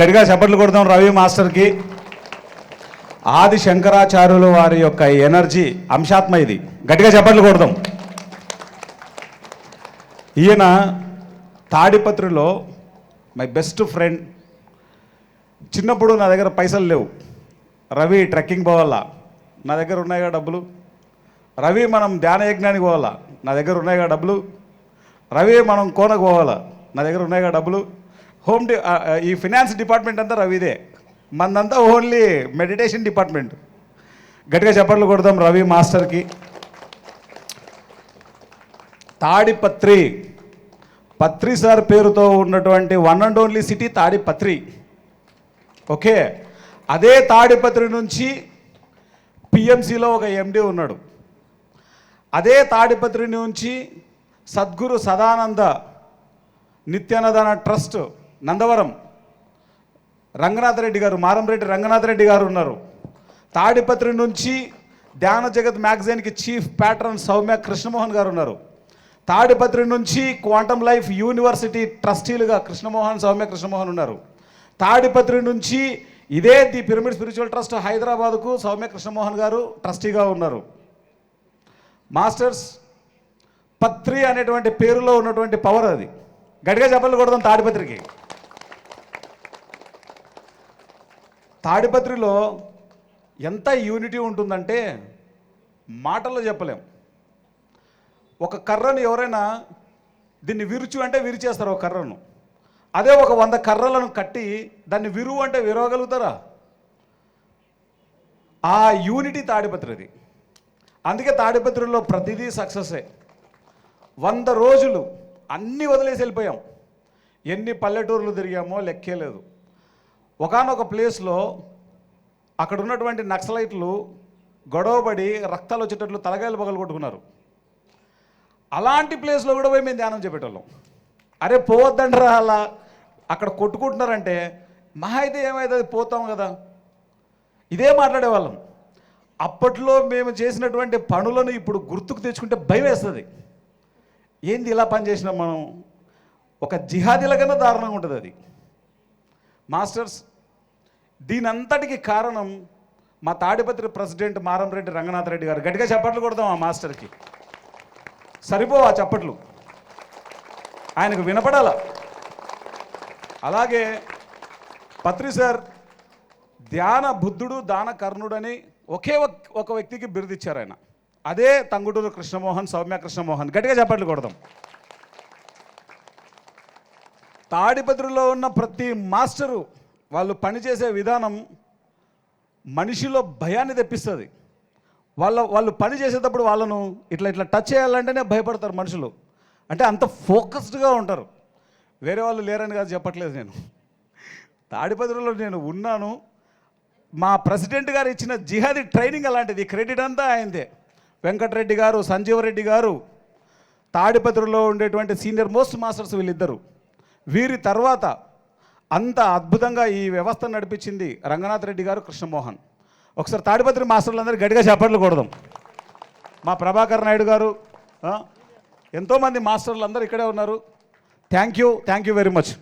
గట్టిగా చప్పట్లు కొడదాం రవి మాస్టర్కి. ఆది శంకరాచార్యులు వారి యొక్క ఎనర్జీ అంశాత్మ ఇది. గట్టిగా చప్పట్లు కొడదాం. ఈయన తాడిపత్రిలో మై బెస్ట్ ఫ్రెండ్. చిన్నప్పుడు నా దగ్గర పైసలు లేవు. రవి ట్రెక్కింగ్ పోవాలా? నా దగ్గర ఉన్నాయిగా డబ్బులు? రవి మనం ధ్యాన యజ్ఞానికి పోవాలా? నా దగ్గర ఉన్నాయిగా డబ్బులు? రవి మనం కోనకు పోవాలా? నా దగ్గర ఉన్నాయిగా డబ్బులు? హోమ్ ఈ ఫినాన్స్ డిపార్ట్మెంట్ అంతా రవిదే మందంతా ఓన్లీ మెడిటేషన్ డిపార్ట్మెంట్ గట్టిగా చెప్పట్లు కొడదాం రవి మాస్టర్కి. తాడిపత్రి. పత్రి సార్ పేరుతో ఉన్నటువంటి one and only city Tadipatri. Okay? అదే తాడిపత్రి నుంచి పిఎంసిలో ఒక ఎండి ఉన్నాడు. అదే తాడిపత్రి నుంచి సద్గురు సదానంద నిత్యానదాన ట్రస్ట్ నందవరం. రంగనాథ్ రెడ్డి గారు మారంరెడ్డి రంగనాథ్ రెడ్డి గారు ఉన్నారు. తాడిపత్రి నుంచి ధ్యాన జగత్ మ్యాగజైన్కి చీఫ్ ప్యాట్రన్ సౌమ్య కృష్ణమోహన్ గారు ఉన్నారు. తాడిపత్రి నుంచి క్వాంటమ్ లైఫ్ యూనివర్సిటీ ట్రస్టీలుగా కృష్ణమోహన్ సౌమ్య కృష్ణమోహన్ ఉన్నారు. తాడిపత్రి నుంచి ఇదే ది పిరమిడ్ స్పిరిచువల్ ట్రస్ట్ హైదరాబాద్కు సౌమ్య కృష్ణమోహన్ గారు ట్రస్టీగా ఉన్నారు. మాస్టర్స్ పత్రి అనేటువంటి పేరులో ఉన్నటువంటి పవర్ అది. గట్టిగా చెప్పలు కొడదాం తాడిపత్రికి. తాడిపత్రిలో ఎంత యూనిటీ ఉంటుందంటే మాటల్లో చెప్పలేం. ఒక కర్రను ఎవరైనా దీన్ని విరుచు అంటే విరిచేస్తారు ఒక కర్రను. అదే ఒక వంద కర్రలను కట్టి దాన్ని విరువు అంటే విరవగలుగుతారా? ఆ యూనిటీ తాడిపత్రిది. అందుకే తాడిపత్రిలో ప్రతిదీ సక్సెసే వంద రోజులు అన్నీ వదిలేసి వెళ్ళిపోయాం. ఎన్ని పల్లెటూర్లు తిరిగామో లెక్కే లేదు. ఒకనొక ప్లేస్లో అక్కడ ఉన్నటువంటి నక్సలైట్లు గొడవపడి రక్తాలు వచ్చేటట్లు తలగాయలు పగలు కొట్టుకున్నారు. అలాంటి ప్లేస్లో కూడా పోయి మేము ధ్యానం చెప్పేటోళ్ళం అరే పోవద్దంటారా అలా. అక్కడ కొట్టుకుంటున్నారంటే మహా అయితే ఏమైతుంది పోతాం కదా. ఇదే మాట్లాడేవాళ్ళం. అప్పట్లో మేము చేసినటువంటి పనులను ఇప్పుడు గుర్తుకు తెచ్చుకుంటే భయం వేస్తుంది. ఏంది ఇలా పని చేసినాం మనం? ఒక జిహాదీల కన్నా దారుణంగా ఉంటుంది అది. మాస్టర్స్ దీనంతటికి కారణం మా తాడిపత్రి ప్రెసిడెంట్ మారంరెడ్డి రంగనాథ్ రెడ్డి గారు. గట్టిగా చప్పట్లు కొడదాం ఆ మాస్టర్కి. సరిపోవా చప్పట్లు? ఆయనకు వినపడాల? అలాగే పత్రి సార్ ధ్యాన బుద్ధుడు దాన కర్ణుడని ఒకే ఒక వ్యక్తికి బిరుదిచ్చారు ఆయన. అదే తంగుటూరు కృష్ణమోహన్ సౌమ్య కృష్ణమోహన్. గట్టిగా చప్పట్లు కొడదాం. తాడిపత్రిలో ఉన్న ప్రతి మాస్టరు వాళ్ళు పనిచేసే విధానం మనిషిలో భయాన్ని తెప్పిస్తుంది. వాళ్ళ వాళ్ళు పని చేసేటప్పుడు వాళ్ళను ఇట్లా ఇట్లా టచ్ చేయాలంటేనే భయపడతారు మనుషులు. అంటే అంత ఫోకస్డ్గా ఉంటారు. వేరే వాళ్ళు లేరని కాదు చెప్పట్లేదు నేను. తాడిపత్రిలో నేను ఉన్నాను. మా ప్రెసిడెంట్ గారు ఇచ్చిన జిహాదీ ట్రైనింగ్ అలాంటిది. క్రెడిట్ అంతా ఆయనదే. వెంకటరెడ్డి గారు సంజీవరెడ్డి గారు తాడిపత్రిలో ఉండేటువంటి సీనియర్ మోస్ట్ మాస్టర్స్ వీళ్ళిద్దరు. వీరి తర్వాత అంత అద్భుతంగా ఈ వ్యవస్థ నడిపించింది రంగనాథ్ రెడ్డి గారు కృష్ణమోహన్. ఒకసారి తాడిపత్రి మాస్టర్లందరూ గట్టిగా చప్పట్లు కొడదాం. మా ప్రభాకర్ నాయుడు గారు ఎంతోమంది మాస్టర్లు అందరూ ఇక్కడే ఉన్నారు. Thank you thank you very much